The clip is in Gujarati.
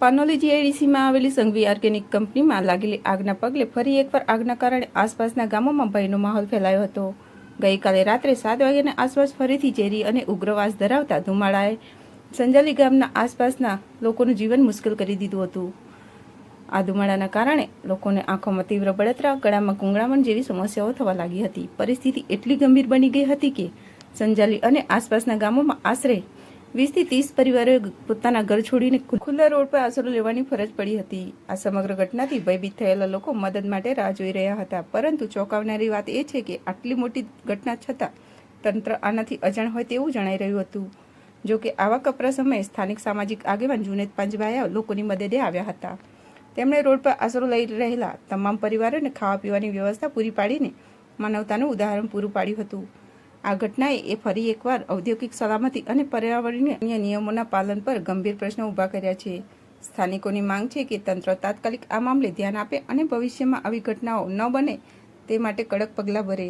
પાનોલી જીઆઈડીસીમાં આવેલી સંઘવી ઓર્ગેનિક કંપનીમાં લાગેલી આગના પગલે ફરી એકવાર આગના કારણે આસપાસના ગામોમાં ભયનો માહોલ ફેલાયો હતો. ગઈકાલે રાત્રે સાત વાગ્યાની આસપાસ ફરીથી ઝેરી અને ઉગ્રવાસ ધરાવતા ધુમાડાએ સંજાલી ગામના આસપાસના લોકોનું જીવન મુશ્કેલ કરી દીધું હતું. આ ધુમાડાના કારણે લોકોને આંખોમાં તીવ્ર બળતરા, ગળામાં ગુંગળામણ જેવી સમસ્યાઓ થવા લાગી હતી. પરિસ્થિતિ એટલી ગંભીર બની ગઈ હતી કે સંજાલી અને આસપાસના ગામોમાં આશરે વીસથી ત્રીસ પરિવારોએ પોતાના ઘર છોડીને ખુલ્લા રોડ પર આશરો લેવાની ફરજ પડી હતી. આ સમગ્ર ઘટનાથી ભયભીત થયેલા લોકો મદદ માટે રાહ જોઈ રહ્યા હતા. પરંતુ ચોંકાવનારી વાત એ છે કે આટલી મોટી ઘટના છતાં તંત્ર આનાથી અજાણ હોય તેવું જણાઈ રહ્યું હતું. જોકે આવા કપરા સમયે સ્થાનિક સામાજિક આગેવાન જુનેદ પાંજવાયા લોકોની મદદે આવ્યા હતા. તેમણે રોડ પર આશરો લઈ રહેલા તમામ પરિવારોને ખાવા પીવાની વ્યવસ્થા પૂરી પાડીને માનવતાનું ઉદાહરણ પૂરું પાડ્યું હતું. આ ઘટનાએ એ ફરી એકવાર ઔદ્યોગિક સલામતી અને પર્યાવરણીય નિયમોના પાલન પર ગંભીર પ્રશ્નો ઊભા કર્યા છે. સ્થાનિકોની માંગ છે કે તંત્ર તાત્કાલિક આ મામલે ધ્યાન આપે અને ભવિષ્યમાં આવી ઘટનાઓ ન બને તે માટે કડક પગલાં ભરે.